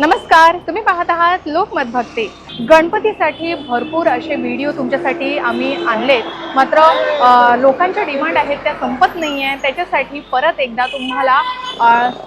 नमस्कार तुम्ही पाहत आहात लोकमत भक्ती. गणपतीसाठी भरपूर असे व्हिडिओ तुमच्यासाठी आम्ही आणलेत. मात्र लोकांच्या डिमांड आहेत त्या संपत नाही आहे त्याच्यासाठी परत एकदा तुम्हाला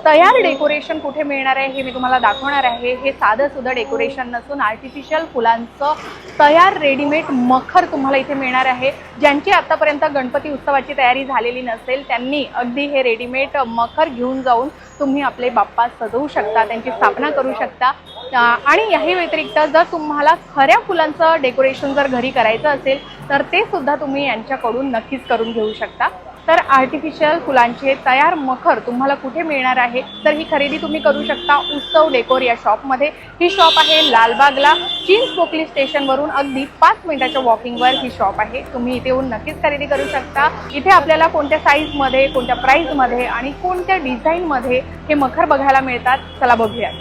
तयार डेकोरेशन कुठे मिळणार आहे हे मी तुम्हाला दाखवणार आहे. हे साधं सुद्धा डेकोरेशन नसून आर्टिफिशियल फुलांचं तयार रेडीमेड मखर तुम्हाला इथे मिळणार आहे. ज्यांची आत्तापर्यंत गणपती उत्सवाची तयारी झालेली नसेल त्यांनी अगदी हे रेडीमेड मखर घेऊन जाऊन तुम्ही आपले बाप्पा सजवू शकता त्यांची स्थापना करू शकता. आणि याही व्यतिरिक्त जर तुम्हाला खऱ्या फुलांचं डेकोरेशन जर घरी करायचं असेल तर ते सुद्धा तुम्ही यांच्याकडून नक्कीच करून घेऊ शकता. तर आर्टिफिशियल फुलांचे तयार मखर तुम्हाला कुठे मिळणार आहे तर ही खरेदी तुम्ही करू शकता उत्सव डेकोर या शॉपमध्ये ही शॉप आहे लालबागला चिंच पोकली स्टेशनवरून अगदी पाच मिनिटाच्या वॉकिंगवर ही शॉप आहे. तुम्ही इथे येऊन नक्कीच खरेदी करू शकता. इथे आपल्याला कोणत्या साईजमध्ये कोणत्या प्राईजमध्ये आणि कोणत्या डिझाईनमध्ये हे मखर बघायला मिळतात चला बघूया.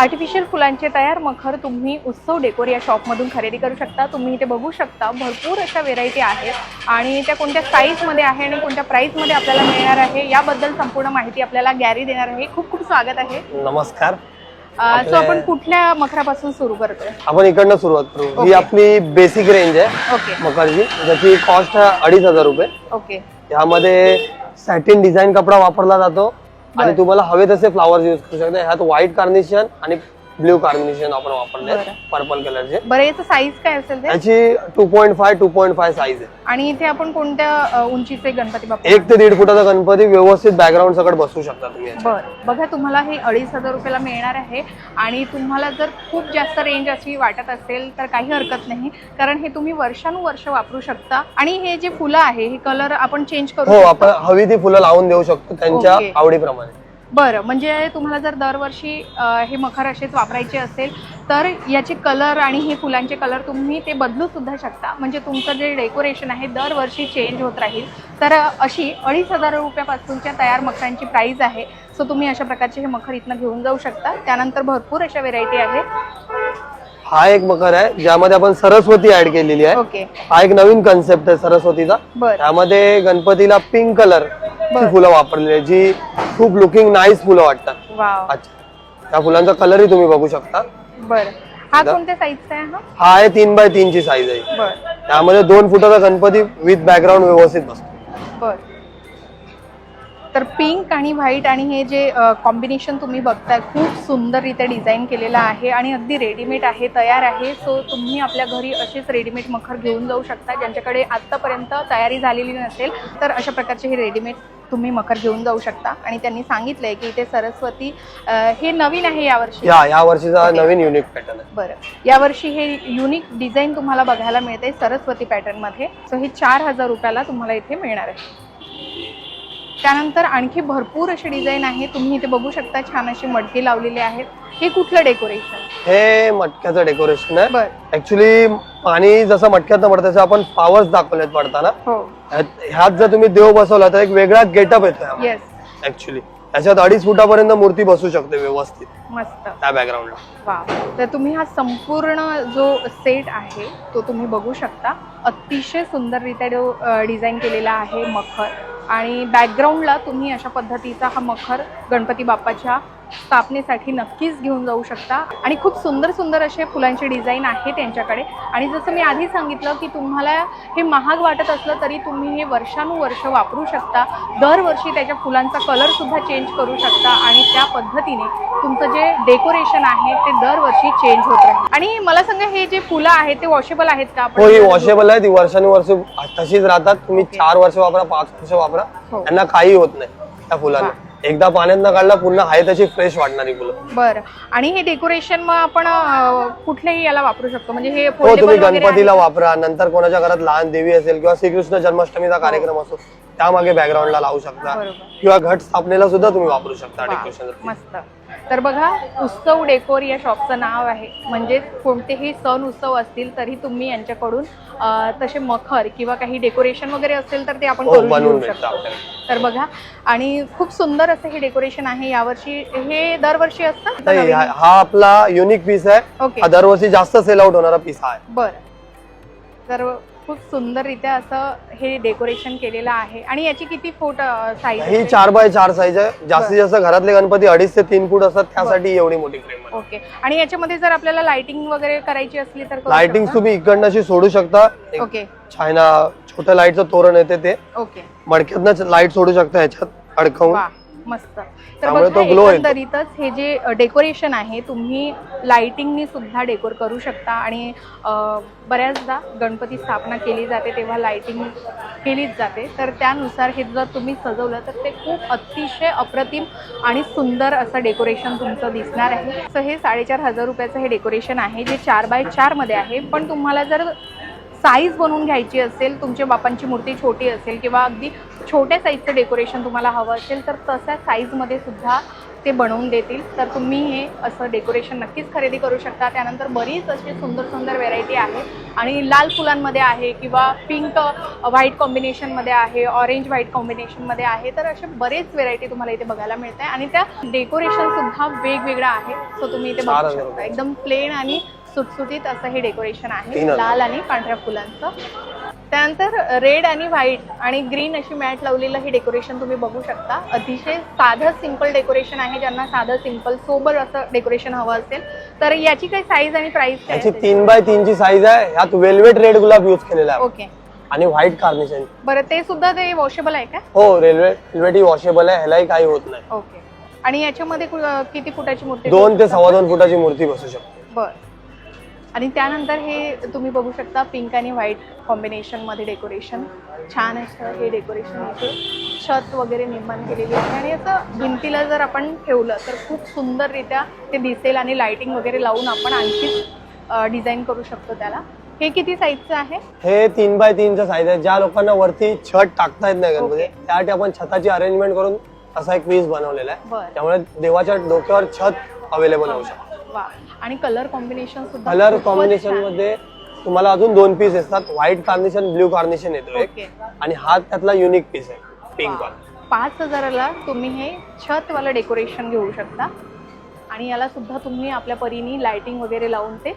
आर्टिफिशियल फुलांचे तयार मखर तुम्ही उत्सव डेकोर या शॉपमधून खरेदी करू शकता. तुम्ही इथे बघू शकता भरपूर अशा व्हेरायटी आहेत आणि त्या कोणत्या साईजमध्ये आहे आणि कोणत्या प्राईसमध्ये आपल्याला मिळणार आहे याबद्दल संपूर्ण माहिती आपल्याला गॅरी देणार आहे. खूप खूप स्वागत आहे. नमस्कार. सो आपण कुठल्या मखरापासून सुरू करतोय? आपण इकडनं सुरुवात करू ही. आपली बेसिक रेंज आहे ओके मकरची ज्याची कॉस्ट अडीच हजार रुपये. ओके यामध्ये सॅटिन डिझाईन कपडा वापरला जातो. आणि. तुम्हाला हवे तसे फ्लावर्स यूज करू शकता ह्यात व्हाईट कार्निशन आणि ब्ल्यू कार्निशन आपण वापरले. पर्पल कलरचे बरं याचं साईज काय असेल ते? याची two point five two point five size आहे. आणि इथे आपण कोणत्या उंचीचे गणपती बाप्पा एक ते दीड फुटाचा गणपती व्यवस्थित बॅकग्राऊंड सकट बसू शकता तुम्ही. बर. बघा तुम्हाला हे अडीच हजार रुपयाला मिळणार आहे आणि तुम्हाला जर खूप जास्त रेंज अशी वाटत असेल तर काही हरकत नाही. कारण हे तुम्ही वर्षानुवर्ष वापरू शकता. आणि हे जे फुलं आहे हे कलर आपण चेंज करू हो आपण हवी ती फुलं लावून देऊ शकतो त्यांच्या. आवडीप्रमाणे. बरं म्हणजे तुम्हाला जर दरवर्षी हे मखर असेच वापरायचे असेल तर याचे कलर आणि हे फुलांचे कलर तुम्ही ते बदलू सुद्धा शकता. म्हणजे तुमचं जे डेकोरेशन आहे दरवर्षी चेंज होत राहील. तर अशी अडीच हजार रुपयापासूनच्या तयार मखरांची प्राईस आहे. सो तुम्ही अशा प्रकारचे हे मखर इथनं घेऊन जाऊ शकता. त्यानंतर भरपूर अशा व्हेरायटी आहेत हा एक मकर आहे ज्यामध्ये आपण सरस्वती ऍड केलेली आहे. ओके हा एक नवीन कन्सेप्ट आहे सरस्वतीचा. बरं. त्यामध्ये गणपतीला पिंक कलर बरं. फुलं वापरलेली आहे जी खूप लुकिंग नाईस फुलं वाटतात. त्या फुलांचा कलरही तुम्ही बघू शकता. बरं. हा कोणत्या साईजचा आहे हा? हा आहे तीन बाय तीनची साईज आहे. बरं. त्यामध्ये दोन फुटाचा गणपती विथ बॅकग्राऊंड व्यवस्थित बसतो. बर. तर पिंक आणि व्हाईट आणि हे जे कॉम्बिनेशन तुम्ही बघताय खूप सुंदररित्या डिझाईन केलेलं आहे आणि अगदी रेडीमेड आहे तयार आहे. सो तुम्ही आपल्या घरी असेच रेडीमेड मखर घेऊन जाऊ शकता ज्यांच्याकडे आत्तापर्यंत तयारी झालेली नसेल तर अशा प्रकारचे हे रेडीमेड तुम्ही मखर घेऊन जाऊ शकता. आणि त्यांनी सांगितलंय की इथे सरस्वती अ, हे नवीन आहे यावर्षी या या वर्षीचा Okay. नवीन युनिक पॅटर्न आहे. बरं. यावर्षी हे युनिक डिझाईन तुम्हाला बघायला मिळते सरस्वती पॅटर्नमध्ये सो हे चार हजार रुपयाला तुम्हाला इथे मिळणार आहे. त्यानंतर आणखी भरपूर असे डिझाईन आहे. तुम्ही इथे बघू शकता छान अशी मडकी लावलेली आहेत. हे कुठलं डेकोरेशन हे मटक्याचं डेकोरेशन आहे. बर. ऍक्च्युली पाणी जसं मटक्यात पडतं तसं आपण फ्लावर्स दाखवलेत पडताना. हो. ह्यात जर तुम्ही देव बसवला तर एक वेगळा गेटअप येतो येस ऍक्च्युली त्याच्यात अडीच फुटापर्यंत मूर्ती बसू शकते व्यवस्थित. मस्त. त्या बॅकग्राऊंडला तर तुम्ही हा संपूर्ण जो सेट आहे तो तुम्ही बघू शकता. अतिशय सुंदररित्या जो डिझाईन केलेला आहे मखर. आणि बॅकग्राऊंडला तुम्ही अशा पद्धतीचा हा मखर गणपती बाप्पाच्या स्थापनेसाठी नक्कीच घेऊन जाऊ शकता. आणि खूप सुंदर सुंदर असे फुलांचे डिझाईन आहे त्यांच्याकडे. आणि जसं मी आधी सांगितलं की तुम्हाला हे महाग वाटत असलं तरी तुम्ही हे वर्षानुवर्ष वापरू शकता. दरवर्षी त्याच्या फुलांचा कलर सुद्धा चेंज करू शकता आणि त्या पद्धतीने तुमचं जे डेकोरेशन आहे ते दरवर्षी चेंज होत राहील. आणि मला सांगा हे जे फुलं आहेत ते वॉशेबल आहेत का? हो ही वॉशेबल आहे ती वर्षानुवर्ष तशीच राहतात. तुम्ही. चार वर्ष वापरा पाच वर्ष वापरा. हो. त्यांना काही होत नाही त्या फुलांना. एकदा पाण्यात न काढला पुन्हा आहे तशी फ्रेश वाटणारी फुलं. बरं. आणि हे डेकोरेशन मग आपण अं, कुठल्याही याला वापरू शकतो? म्हणजे हे हो तुम्ही foldable वगैरे आहे? गणपतीला? वापरा नंतर कोणाच्या घरात लहान देवी असेल किंवा श्रीकृष्ण जन्माष्टमीचा कार्यक्रम असो त्यामागे बॅकग्राऊंडला लावू शकता. किंवा घट स्थापनेला सुद्धा तुम्ही वापरू शकता डेकोरेशन मस्त. तर बघा उत्सव डेकोर या शॉपचं नाव आहे. म्हणजे कोणतेही सण उत्सव असतील तरी तुम्ही यांच्याकडून तसे मखर किंवा काही डेकोरेशन वगैरे असेल तर ते आपण हो करून घेऊ शकतो. तर बघा आणि खूप सुंदर असं हे डेकोरेशन आहे. यावर्षी हे दरवर्षी असतं? हा आपला युनिक पीस आहे. दरवर्षी जास्त सेल आउट होणारा पीस आहे. बरं. तर खूप सुंदररित्या असं हे डेकोरेशन केलेलं आहे. आणि याची किती फूट साईज ही चार बाय चार साईज आहे. जास्तीत जास्त घरातले गणपती अडीच ते तीन फूट असतात त्यासाठी एवढी मोठी फ्रेम ओके. आणि याच्यामध्ये जर आपल्याला लाइटिंग वगैरे करायची असली तर लाइटिंग? तुम्ही इकडनं अशी सोडू शकता. ओके. चायना छोटं लाईटचं तोरण येते ते. ओके. मडक्यातनं लाइट सोडू शकता ह्याच्यात अडकवून. मस्त. तर त्यामुळे बघा तो glow येतो. एकंदरीतच हे जे डेकोरेशन आहे तुम्ही लाइटिंगनी सुद्धा डेकोर करू शकता आणि अ, बऱ्याचदा गणपती स्थापना केली जाते तेव्हा लाइटिंग केलीच जाते. तर त्यानुसार हे जर तुम्ही सजवलं तर ते खूप अतिशय अप्रतिम आणि सुंदर असं डेकोरेशन तुमचं दिसणार आहे. तर हे साडेचार हजार रुपयाचं हे डेकोरेशन आहे जे चार बाय चारमध्ये आहे. पण तुम्हाला जर साईज बनवून घ्यायची असेल तुमच्या बापांची मूर्ती छोटी असेल किंवा अगदी छोट्या साईजचं डेकोरेशन तुम्हाला हवं असेल तर तशा साईजमध्ये सुद्धा ते बनवून देतील. तर तुम्ही हे असं डेकोरेशन नक्कीच खरेदी करू शकता. त्यानंतर बरीच अशी सुंदर सुंदर व्हेरायटी आहे. आणि लाल फुलांमध्ये आहे किंवा पिंक व्हाईट कॉम्बिनेशनमध्ये आहे ऑरेंज व्हाईट कॉम्बिनेशनमध्ये आहे तर असे बरेच व्हेरायटी तुम्हाला इथे बघायला मिळते आणि त्या डेकोरेशन सुद्धा वेगवेगळं आहे. सो तुम्ही इथे बघू शकता. एकदम प्लेन आणि सुटसुटीत असं हे डेकोरेशन आहे. लाल आणि पांढऱ्या फुलांचं. त्यानंतर रेड आणि व्हाईट आणि ग्रीन अशी मॅट लावलेलं हे डेकोरेशन तुम्ही बघू शकता. अतिशय साधं सिंपल डेकोरेशन आहे. ज्यांना साधं सिंपल सोबर असं डेकोरेशन हवं असेल तर याची काही साईज आणि प्राइस याची तीन बाय तीनची साईज आहे. ह्यात वेल्वेट रेड गुलाब यूज केलेला आहे. ओके. आणि व्हाईट कार्निशन बरं ते सुद्धा ते वॉशेबल आहे का? हो रेल्वे वेल्वेट ही वॉशेबल आहे. ह्यालाही काही होत नाही. ओके. आणि याच्यामध्ये किती फुटाची मूर्ती दोन ते सव्वा दोन फुटाची मूर्ती बसू शकते. बर. आणि त्यानंतर हे तुम्ही बघू शकता पिंक आणि व्हाईट कॉम्बिनेशनमध्ये डेकोरेशन छान असं हे डेकोरेशन इथे छत वगैरे निर्माण केलेली आहे. आणि असं भिंतीला जर आपण ठेवलं तर खूप सुंदररित्या ते दिसेल आणि लाइटिंग वगैरे लावून आपण आणखीच डिझाईन करू शकतो त्याला. हे किती साईजचं आहे? हे तीन बाय तीनचं साईज आहे. ज्या लोकांना वरती छत टाकता येत नाही गणपती. त्यासाठी आपण छताची अरेंजमेंट करून असा एक पीस बनवलेला आहे. त्यामुळे देवाच्या डोक्यावर छत अवेलेबल होऊ शकतं. वा. आणि कलर कॉम्बिनेशन सुद्धा कलर खूपच कॉम्बिनेशन छान. मध्ये तुम्हाला अजून दोन पीस असतात. व्हाईट कार्निशन ब्ल्यू कार्निशन येतो एक. ओके. आणि हा त्यातला युनिक पीस आहे. पिंक वा. वाला पाच हजाराला तुम्ही हे छतवालं डेकोरेशन घेऊ शकता. आणि याला सुद्धा तुम्ही आपल्या परीने लाइटिंग वगैरे लावून ते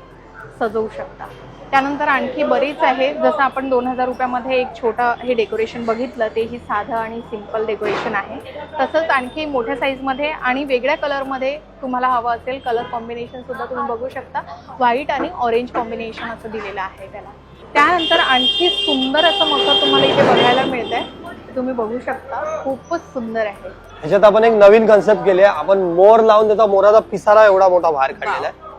सजवू शकता. त्यानंतर आणखी बरेच आहे. जसं आपण दोन हजार रुपयामध्ये एक छोटं हे डेकोरेशन बघितलं तेही साधं आणि सिंपल डेकोरेशन आहे. तसंच आणखी मोठ्या साईजमध्ये आणि वेगळ्या कलरमध्ये तुम्हाला हवं असेल कलर कॉम्बिनेशन सुद्धा तुम्ही बघू शकता. व्हाईट आणि ऑरेंज कॉम्बिनेशन असं दिलेलं आहे त्याला. त्यानंतर आणखी सुंदर असं मकर तुम्हाला इथे बघायला मिळतंय. तुम्ही बघू शकता. खूपच सुंदर आहे. ह्याच्यात आपण एक नवीन कन्सेप्ट केली आपण मोर लावून त्याचा मोराचा पिसारा एवढा मोठा बाहेर काढलेला आहे.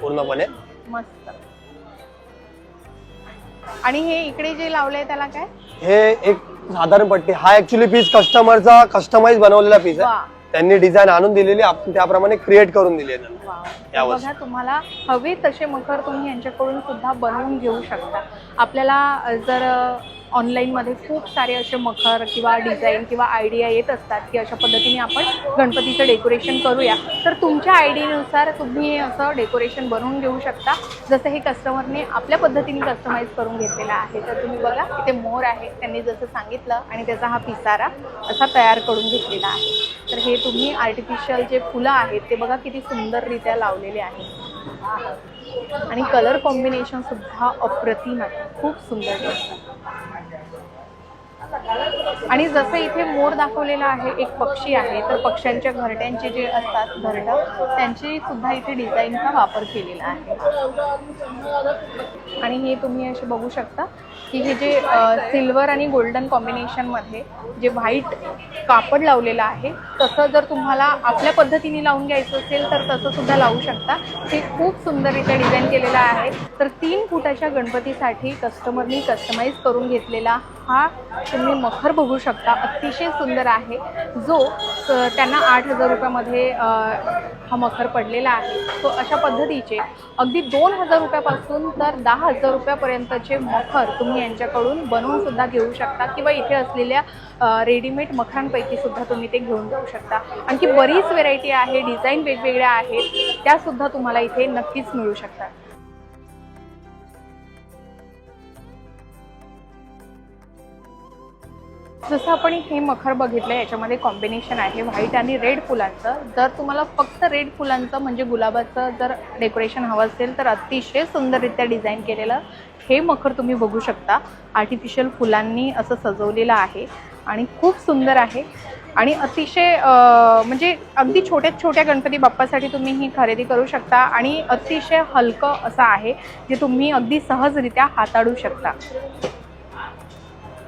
पूर्णपणे. मस्त. आणि हे इकडे जे लावलंय त्याला काय? हे एक साधारण पट्टी. हा ऍक्च्युली पीस कस्टमरचा कस्टमाइज बनवलेला पीस वा आहे त्यांनी डिझाईन आणून दिलेली आपण त्याप्रमाणे क्रिएट करून दिली आहे. त्यांना. तर. बघा तुम्हाला हवे तसे मखर तुम्ही यांच्याकडून सुद्धा बनवून घेऊ शकता. आपल्याला अ, जर ऑनलाईनमध्ये खूप सारे असे मखर किंवा डिझाईन किंवा आयडिया येत असतात की अशा पद्धतीने आपण गणपतीचं डेकोरेशन करूया. तर तुमच्या आयडियानुसार तुम्ही असं डेकोरेशन बनवून घेऊ शकता. जसं हे कस्टमरने आपल्या पद्धतीने कस्टमाइज करून घेतलेलं आहे. तर तुम्ही बघा इथे मोर आहे. त्यांनी जसं सांगितलं आणि त्याचा हा पिसारा असा तयार करून घेतलेला आहे. तर हे तुम्ही आर्टिफिशियल जे फुलं आहेत ते बघा किती सुंदररित्या लावलेले आहेत आणि कलर कॉम्बिनेशन सुद्धा अप्रतिम आहे. खूप सुंदर दिसतं आणि जसं इथे मोर दाखवलेला आहे एक पक्षी आहे तर पक्ष्यांच्या घरट्यांचे जे असतात घरट त्यांची सुद्धा इथे डिझाईनचा वापर केलेला आहे. आणि हे तुम्ही असे बघू शकता. की हे जे सिल्वर आणि गोल्डन कॉम्बिनेशनमध्ये जे व्हाईट कापड लावलेलं आहे तसं जर तुम्हाला आपल्या पद्धतीने लावून घ्यायचं असेल तर तसं सुद्धा लावू शकता. ते खूप सुंदररित्या डिझाईन केलेलं आहे. तर तीन फुटाच्या गणपतीसाठी कस्टमरनी कस्टमाइज करून घेतलेला हा तुम्ही मखर बघू शकता. अतिशय सुंदर आहे. जो त्यांना आठ हजार रुपयामध्ये हा मखर पडलेला आहे. तो अशा पद्धतीचे अगदी दोन हजार रुपयापासून तर दहा हजार रुपयापर्यंतचे मखर तुम्ही यांच्याकडून बनवून सुद्धा घेऊ शकता किंवा इथे असलेल्या रेडीमेड मखरांपैकी सुद्धा तुम्ही ते घेऊन जाऊ शकता. आणखी बरीच व्हेरायटी आहे डिझाईन वेगवेगळ्या आहेत त्यासुद्धा तुम्हाला इथे नक्कीच मिळू शकतात. जसं आपण हे मखर बघितलं याच्यामध्ये कॉम्बिनेशन आहे व्हाईट आणि रेड फुलांचं. जर तुम्हाला फक्त रेड फुलांचं म्हणजे गुलाबाचं जर डेकोरेशन हवं असेल तर अतिशय सुंदररित्या डिझाईन केलेलं हे मखर तुम्ही बघू शकता. आर्टिफिशियल फुलांनी असं सजवलेलं आहे आणि खूप सुंदर आहे. आणि अतिशय म्हणजे अगदी छोट्या छोट्या गणपती बाप्पासाठी तुम्ही ही खरेदी करू शकता आणि अतिशय हलकं असं आहे जे तुम्ही अगदी सहजरित्या हाताळू शकता.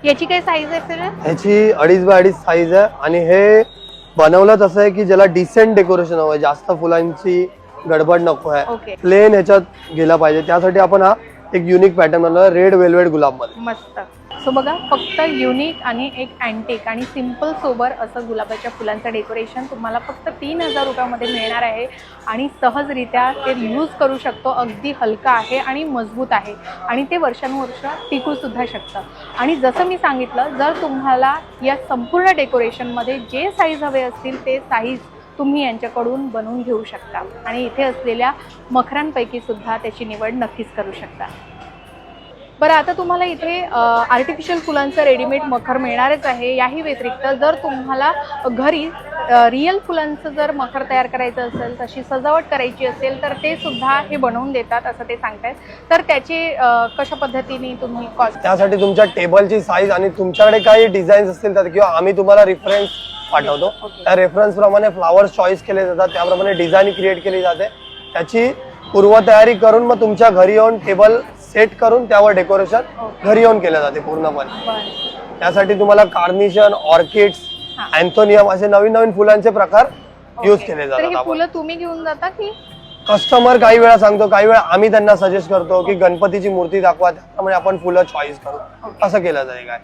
याची काय साईज असेल ह्याची अडीच बाय अडीच साईज आहे. आणि हे बनवलं तसं आहे की ज्याला डिसेंट डेकोरेशन हवं जास्त फुलांची गडबड नको आहे. प्लेन ह्याच्यात गेला पाहिजे. त्यासाठी आपण हा एक युनिक पॅटर्न बनवला रेड वेलवेट गुलाबमध्ये मस्त. सो बघा फक्त युनिक आणि एक अँटिक आणि सिंपल सोबर असं गुलाबाच्या फुलांचं डेकोरेशन तुम्हाला फक्त तीन हजार रुपयामध्ये मिळणार आहे. आणि सहजरित्या ते यूज करू शकतो. अगदी हलका आहे आणि मजबूत आहे. आणि ते वर्षानुवर्ष टिकूसुद्धा शकतं. आणि जसं मी सांगितलं जर तुम्हाला या संपूर्ण डेकोरेशनमध्ये जे साईज हवे असतील ते साईज तुम्ही यांच्याकडून बनवून घेऊ शकता. आणि इथे असलेल्या मखरांपैकी सुद्धा त्याची निवड नक्कीच करू शकता. बरं आता तुम्हाला इथे आर्टिफिशियल फुलांचं रेडीमेड मखर मिळणारच आहे. याही व्यतिरिक्त जर तुम्हाला घरी रिअल फुलांचं जर मखर तयार करायचं असेल तशी सजावट करायची असेल तर ते सुद्धा हे बनवून देतात असं ते सांगतायत. तर त्याची कशा पद्धतीने तुम्ही कॉस्ट त्यासाठी तुमच्या टेबलची साईज आणि तुमच्याकडे काही डिझाईन्स असतील तर किंवा आम्ही तुम्हाला रेफरन्स पाठवतो. त्या रेफरन्स प्रमाणे फ्लावर्स चॉईस केले जातात त्याप्रमाणे डिझाईन क्रिएट केली जाते. त्याची पूर्वतयारी करून मग तुमच्या घरी येऊन टेबल सेट करून त्यावर डेकोरेशन. घरी येऊन केलं जाते पूर्णपणे त्यासाठी तुम्हाला कार्निशन ऑर्किड्स. अँथोनियम असे नवीन नवीन फुलांचे प्रकार यूज. केले तर जातात आपण फुलं तुम्ही घेऊन जाता की कस्टमर काही वेळा सांगतो काही वेळा आम्ही त्यांना सजेस्ट करतो की गणपतीची मूर्ती दाखवा त्याप्रमाणे आपण फुलं चॉईस करू. असं केलं जाईल काय.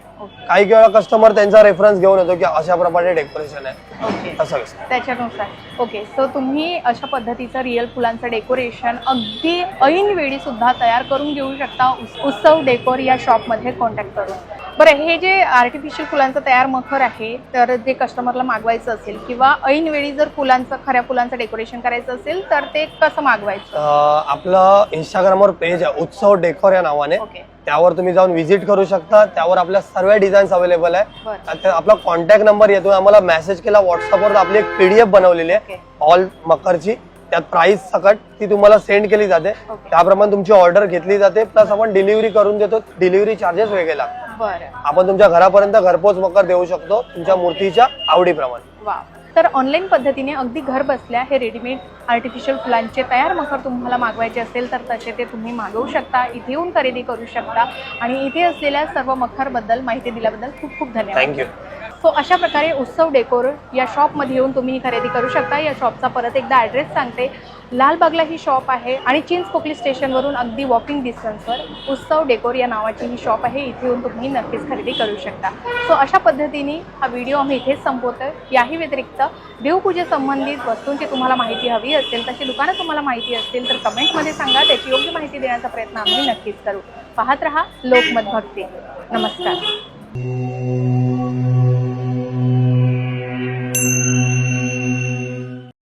काही वेळा कस्टमर त्यांचा रेफरन्स घेऊन येतो की अशा प्रमाणे डेकोरेशन आहे. असं त्याच्यानुसार. ओके सो तुम्ही अशा पद्धतीचं रिअल फुलांचं डेकोरेशन अगदी ऐन वेळी सुद्धा तयार करून घेऊ शकता. उत्सव डेकोर या शॉपमध्ये कॉन्टॅक्ट करून. बरं हे जे आर्टिफिशियल फुलांचं तयार मखर आहे तर जे कस्टमरला मागवायचं असेल किंवा ऐन वेळी जर फुलांचं खऱ्या फुलांचं डेकोरेशन करायचं असेल तर ते कसं मागवायचं? अं, आपलं इंस्टाग्रामवर पेज आहे उत्सव डेकोर या नावाने. ओके. त्यावर तुम्ही जाऊन व्हिजिट करू शकता. त्यावर आपल्या सर्व डिझाईन्स अवेलेबल आहे. बरं. आपला कॉन्टॅक्ट नंबर येतो आम्हाला मेसेज केला व्हॉट्सअपवर आपली एक पीडीएफ बनवलेली आहे. ओके. ऑल मकरची. त्यात प्राइस सकट ती तुम्हाला सेंड केली जाते. ओके. त्याप्रमाणे तुमची ऑर्डर घेतली जाते. प्लस आपण डिलिव्हरी करून देतो. डिलिव्हरी चार्जेस वेगळे लागतात बरं. आपण तुमच्या घरापर्यंत घरपोच मकर देऊ शकतो. तुमच्या मूर्तीच्या आवडीप्रमाणे. वा तर ऑनलाईन पद्धतीने अगदी घर बसल्या हे रेडीमेड आर्टिफिशियल फुलांचे तयार मखर तुम्हाला मागवायचे असेल तर तसे ते तुम्ही मागवू शकता इथे येऊन खरेदी करू शकता. आणि इथे असलेल्या सर्व मखरबद्दल माहिती दिल्याबद्दल खूप खूप धन्यवाद. थँक्यू सो अशा प्रकारे उत्सव डेकोर या शॉपमध्ये येऊन तुम्ही ही खरेदी करू शकता. या शॉपचा परत एकदा ॲड्रेस सांगते. लालबागला ही शॉप आहे आणि चिंच पोकली स्टेशनवरून अगदी वॉकिंग डिस्टन्सवर उत्सव डेकोर या नावाची ही शॉप आहे. इथे येऊन तुम्ही नक्कीच खरेदी करू शकता. सो अशा पद्धतीने हा व्हिडिओ आम्ही इथेच संपवतो याही व्यतिरिक्त देवपूजेसंबंधित वस्तूंची तुम्हाला माहिती हवी असेल तशी दुकानं तुम्हाला माहिती असतील तर कमेंटमध्ये सांगा. त्याची योग्य माहिती देण्याचा प्रयत्न आम्ही नक्कीच करू. पाहत रहा लोकमत भक्ती. नमस्कार.